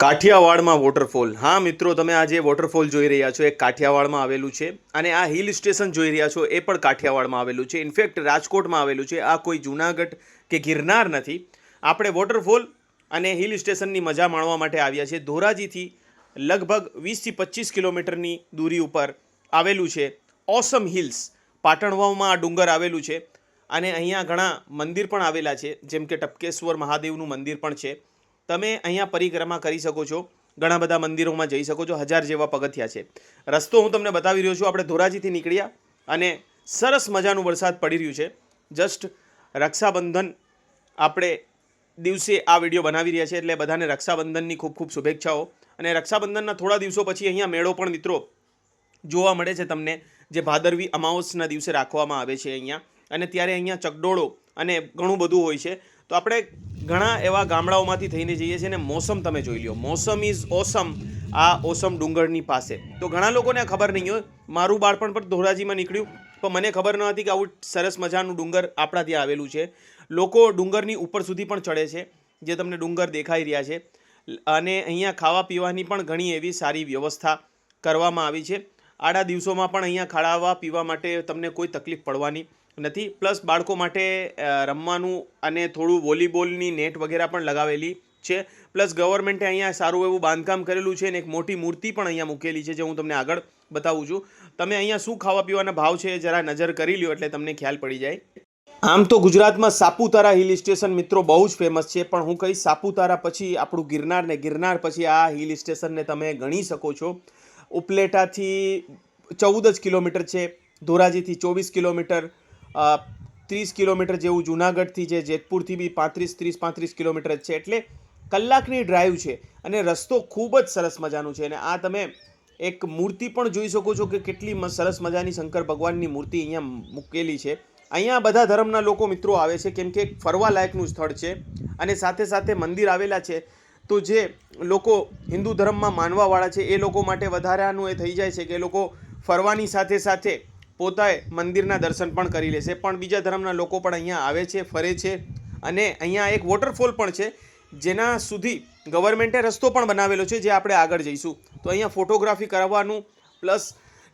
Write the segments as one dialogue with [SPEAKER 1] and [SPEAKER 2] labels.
[SPEAKER 1] કાઠિયાવાડમાં waterfall હા, મિત્રો, તમે આ જે વોટરફોલ જોઈ રહ્યા છો, એ કાઠિયાવાડમાં આવેલું છે. અને આ હિલ સ્ટેશન જોઈ રહ્યા છો, એ પણ કાઠિયાવાડમાં આવેલું છે. ઇનફેક્ટ રાજકોટમાં આવેલું છે. આ કોઈ જુનાગઢ કે ગિરનાર નથી. આપણે વોટરફોલ અને હિલ સ્ટેશનની મજા માણવા માટે આવ્યા છે ધોરાજીથી લગભગ વીસથી પચીસ કિલોમીટરની દૂરી ઉપર આવેલું છે ઓસમ હિલ્સ પાટણવાવમાં આ ડુંગર આવેલું છે. અને અહીંયા ઘણા મંદિર પણ આવેલા છે. જેમ કે ટપકેશ્વર મહાદેવનું મંદિર પણ છે. તમે અહીંયા પરિક્રમા કરી શકો છો. ઘણા બધા મંદિરોમાં જઈ શકો છો. હજાર જેવા પગથિયા છે. રસ્તો હું તમને બતાવી રહ્યો છું. આપણે ધોરાજીથી નીકળ્યા અને સરસ મજાનું વરસાદ પડી રહ્યું છે. જસ્ટ રક્ષાબંધન આપણે દિવસે આ વીડિયો બનાવી રહ્યા છે. એટલે બધાને રક્ષાબંધનની ખૂબ ખૂબ શુભેચ્છાઓ. અને રક્ષાબંધનના થોડા દિવસો પછી અહીંયા મેળો પણ મિત્રો જોવા મળે છે તમને. જે ભાદરવી અમાવસના દિવસે રાખવામાં આવે છે અહીંયા. અને ત્યારે અહીંયા ચકડોળો અને ઘણું બધું હોય છે. તો આપણે ઘણા એવા ગામડાઓમાંથી થઈને જઈએ છીએ અને મોસમ તમે જોઈ લ્યો. મોસમ ઇઝ ઓસમ આ ઓસમ ડુંગરની પાસે. તો ઘણા લોકોને ખબર નહીં હોય. મારું બાળપણ પણ ધોરાજીમાં નીકળ્યું. પણ મને ખબર ન હતી કે આવું સરસ મજાનું ડુંગર આપણા ત્યાં આવેલું છે. લોકો ડુંગરની ઉપર સુધી પણ ચડે છે, જે તમને ડુંગર દેખાઈ રહ્યા છે. અને અહીંયા ખાવા પીવાની પણ ઘણી એવી સારી વ્યવસ્થા કરવામાં આવી છે. આડા દિવસોમાં પણ અહીંયા ખાડાવા પીવા માટે તમને કોઈ તકલીફ પડવાની નથી. પ્લસ બાળકો માટે રમવાનું અને થોડું વોલીબોલની નેટ વગેરે પણ લગાવેલી છે. પ્લસ ગવર્મેન્ટે અહીંયા સારું એવું બાંધકામ કરેલું છે અને એક મોટી મૂર્તિ પણ અહીંયા મૂકેલી છે, જે હું તમને આગળ બતાવું છું. તમે અહીંયા શું ખાવા પીવાના ભાવ છે, જરા નજર કરી લ્યો એટલે તમને ખ્યાલ પડી જાય. આમ તો ગુજરાતમાં સાપુતારા હિલ સ્ટેશન મિત્રો બહુ જ ફેમસ છે, પણ હું કહીશ સાપુતારા પછી આપણું ગિરનાર ને ગિરનાર પછી આ હિલ સ્ટેશનને તમે ગણી શકો છો. ઉપલેટાથી ચૌદ જ કિલોમીટર છે, ધોરાજીથી ચોવીસ કિલોમીટર ત્રીસ કિલોમીટર જેવું જુનાગઢથી છે જેતપુરથી બી પાંત્રીસ, ત્રીસ, પાંત્રીસ કિલોમીટર જ છે. એટલે કલાકની ડ્રાઈવ છે અને રસ્તો ખૂબ જ સરસ મજાનું છે. અને આ તમે એક મૂર્તિ પણ જોઈ શકો છો કે કેટલી સરસ મજાની શંકર ભગવાનની મૂર્તિ અહીંયા મૂકેલી છે. અહીંયા બધા ધર્મના લોકો મિત્રો આવે છે, કેમ કે ફરવા લાયકનું સ્થળ છે અને સાથે સાથે મંદિર આવેલા છે. તો જે લોકો હિન્દુ ધર્મમાં માનવાવાળા છે, એ લોકો માટે વધારાનું એ થઈ જાય છે કે એ લોકો ફરવાની સાથે સાથે પોતાએ મંદિરના દર્શન પણ કરી લેશે પણ બીજા ધર્મના લોકો પણ અહીંયા આવે છે, ફરે છે અને અહીંયા એક વોટરફોલ પણ છે જેના સુધી ગવર્મેન્ટે રસ્તો પણ બનાવેલો છે જે આપણે આગળ જઈશું. તો અહીંયા ફોટોગ્રાફી કરવાનું પ્લસ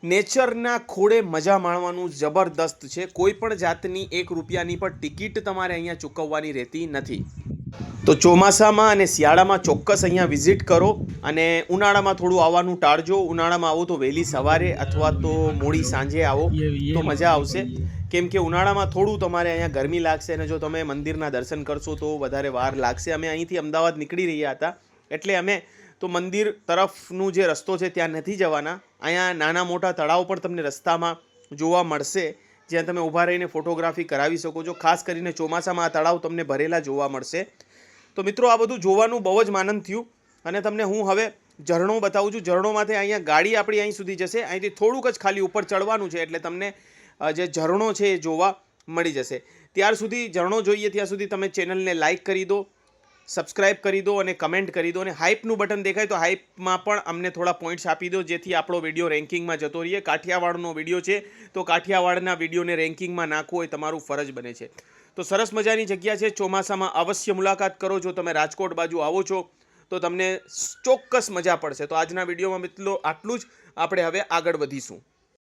[SPEAKER 1] નેચરના ખોળે મજા માણવાનું જબરદસ્ત છે. કોઈ પણ જાતની એક રૂપિયાની પણ ટિકિટ તમારે અહીંયા ચૂકવવાની રહેતી નથી. તો ચોમાસામાં અને શિયાળામાં ચોક્કસ અહીંયા વિઝિટ કરો અને ઉનાળામાં થોડું આવવાનું ટાળજો. ઉનાળામાં આવો તો વહેલી સવારે અથવા તો મોડી સાંજે આવો તો મજા આવશે. કેમ કે ઉનાળામાં થોડું તમારે અહીંયા ગરમી લાગશે અને જો તમે મંદિરના દર્શન કરશો તો વધારે વાર લાગશે. અમે અહીંથી અમદાવાદ નીકળી રહ્યા હતા. એટલે અમે તો મંદિર તરફનું જે રસ્તો છે ત્યાં નથી જવાના. અહીંયા નાના મોટા તળાવ પણ તમને રસ્તામાં જોવા મળશે. જ્યાં તમે ઊભા રહીને ફોટોગ્રાફી કરાવી શકો છો. ખાસ કરીને ચોમાસામાં આ તળાવ તમને ભરેલા જોવા મળશે. તો મિત્રો આ બધું જોવાનું બહુ જ આનંદ થયું. અને તમને હું હવે ઝરણો બતાવું છું. ઝરણોમાંથી અહીંયા ગાડી આપણી અહીં સુધી જશે. અહીંથી થોડુંક જ ખાલી ઉપર ચડવાનું છે એટલે તમને જે ઝરણો છે એ જોવા મળી જશે. ત્યાર સુધી ઝરણો જોઈએ, ત્યાં સુધી તમે ચેનલને લાઇક કરી દો, સબસ્ક્રાઇબ કરી દો અને કમેન્ટ કરી દો. અને હાઇપનું બટન દેખાય તો હાઇપમાં પણ અમને થોડા પોઈન્ટ્સ આપી દો, જેથી આપણો વીડિયો રેન્કિંગમાં જતો રહીએ. કાઠિયાવાડનો વીડિયો છે, તો કાઠિયાવાડના વિડીયોને રેન્કિંગમાં નાખવો એ તમારું ફરજ બને છે. તો સરસ મજાની જગ્યા છે. ચોમાસામાં અવશ્ય મુલાકાત કરો. જો તમે રાજકોટ બાજુ આવો છો, તો તમને ચોક્કસ મજા પડશે. તો આજના વિડીયોમાં મિત્રો આટલું જ. આપણે હવે આગળ વધીશું.